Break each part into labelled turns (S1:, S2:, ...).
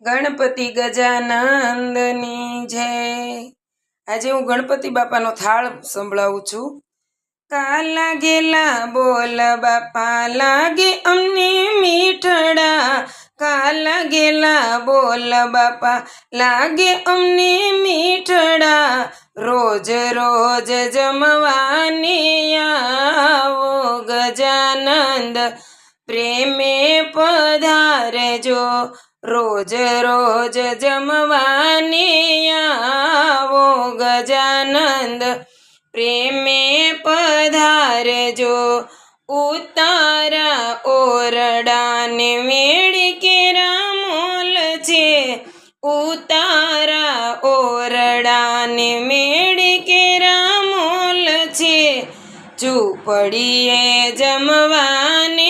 S1: ગણપતિ ગજાનંદની જય. આજે હું ગણપતિ બાપાનો થાળ સંભળાવું છું. કાલા ગેલા બોલ બાપા, લાગે અમને મીઠડા. કાલા ગેલા બોલ બાપા, લાગે અમને મીઠડા. રોજ રોજ જમવાને આવો ગજાનંદ, પ્રેમે પધારજો. રોજ રોજ જમવાની આવો ગજાનંદ. પ્રેમે પધારજો ઉતારા ઓરડાને મેળ કેરા મોલ છે. ઉતારા ઓરડાને મેળ કેરા મોલ છે. ઝૂંપડીએ જમવાને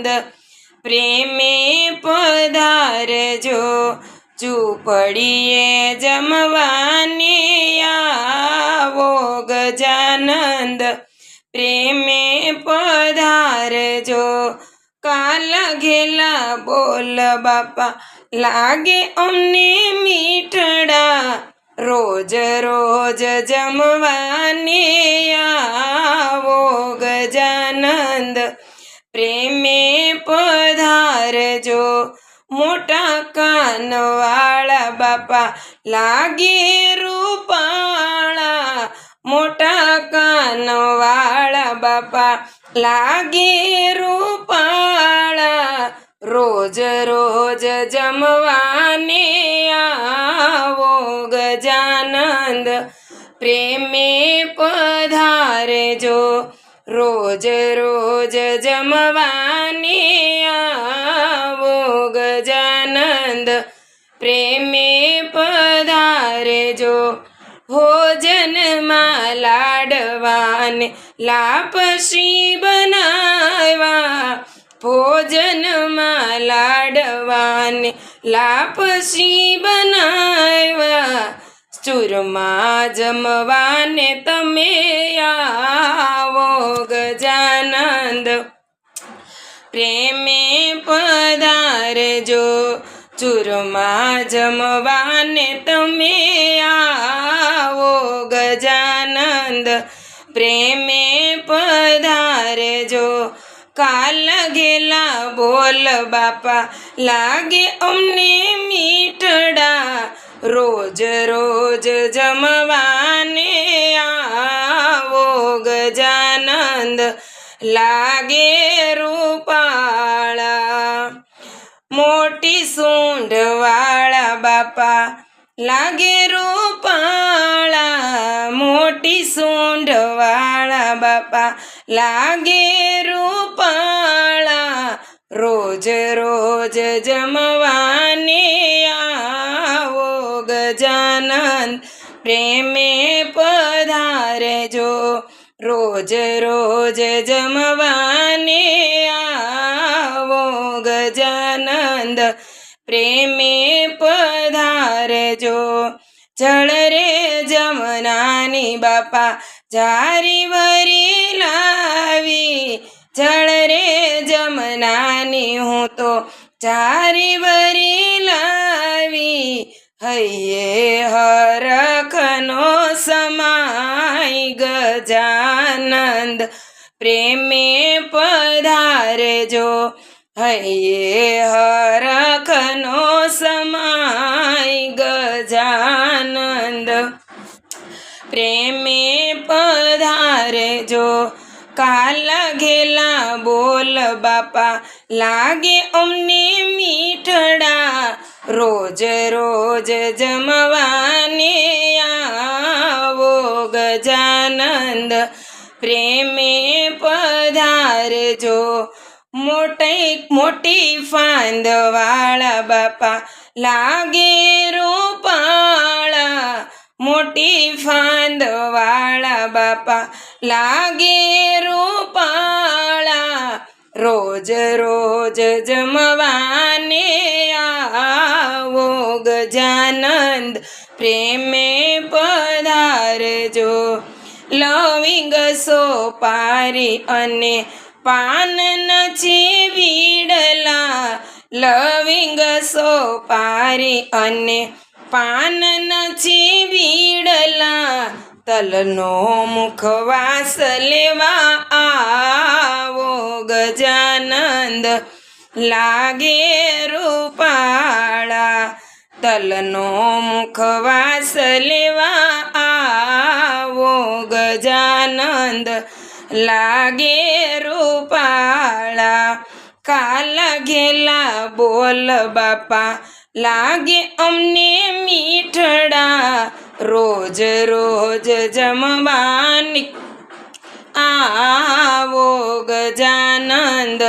S1: ગજાનંદ પ્રેમે પધારજો ચૂપડીએ જમવાને આવો ગજાનંદ પ્રેમે પધારજો કાલ ઘેલા બોલ બાપા લાગે અમને મીઠડા રોજ રોજ જમવાને આવો ગજાનંદ પ્રેમે પધારજો. મોટા કાનવાળા બાપા, લાગે રૂપાળા. મોટા કાનવાળા બાપા, લાગે રૂપાળા. રોજ રોજ જમવાને આવો ગજાનંદ. પ્રેમે પધારજો. રોજ રોજ જમવાને આવો ગજાનંદ. પ્રેમે પધારજો ભોજનમાં લાડવાને લાપસી બનાવ્યા. ભોજનમાં લાડવાને લાપસી બનાવ્યા. ચૂરમાં જમવાને તમે આવો ગજાનંદ પ્રેમે પધારજો ચૂરમા જમવાને તમે આવો ગજાનંદ પ્રેમે પધારજો કાલ ગેલા બોલ બાપા લાગે અમને મીઠડા રોજ રોજ જમવાને લાગે રૂપાળા. મોટી સૂંઢ વાળા બાપા, લાગે રૂપાળા. મોટી સૂંઢ વાળા બાપા, લાગે રૂપાળા. રોજ રોજ જમવાને આવો ગજાનંદ, પ્રેમે પધારજો. રોજ રોજ જમવાને આવો ગજાનંદ. પ્રેમે પધારજો. જળ રે જમનાની બાપા જારી વરી લાવી. જળ રે જમનાની હું તો જારી વરી લાવી. હૈયે હરખનો સમાય ગજાનંદ પ્રેમે પધારજો હૈયે હરખનો સમાય ગજાનંદ પ્રેમે પધારજો કાલા ઘેલા બોલ બાપા, લાગે અમને મીઠડા રોજ રોજ જમવાને આવો ગજાનંદ. પ્રેમે પધારજો મોટી મોટી ફાંદવાળા બાપા. લાગે રૂપાળા મોટી ફાંદવાળા બાપા. લાગે રૂપાળા રોજ રોજ જમવાને આવો ગજાનંદ પ્રેમે પધારજો. લવિંગ સોપારી અને પાન નથી વીડલા. લવિંગ સોપારી અને પાન નથી વીડલા. તલનો મુખવાસ લેવા આવો ગજાનંદ લાગે રૂપાળા. તલનો મુખવાસ લેવા આવો ગજાનંદ લાગે રૂપાળા. કાલા ઘેલા બોલ બાપા, લાગે અમને મીઠડા. રોજ રોજ જમવાની આવો ગજાનંદ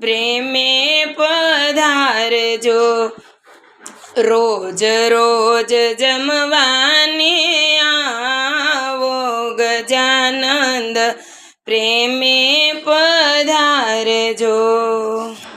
S1: પ્રેમે પધારજો. રોજ રોજ જમવાને આવો ગજાનંદ પ્રેમે પધારજો.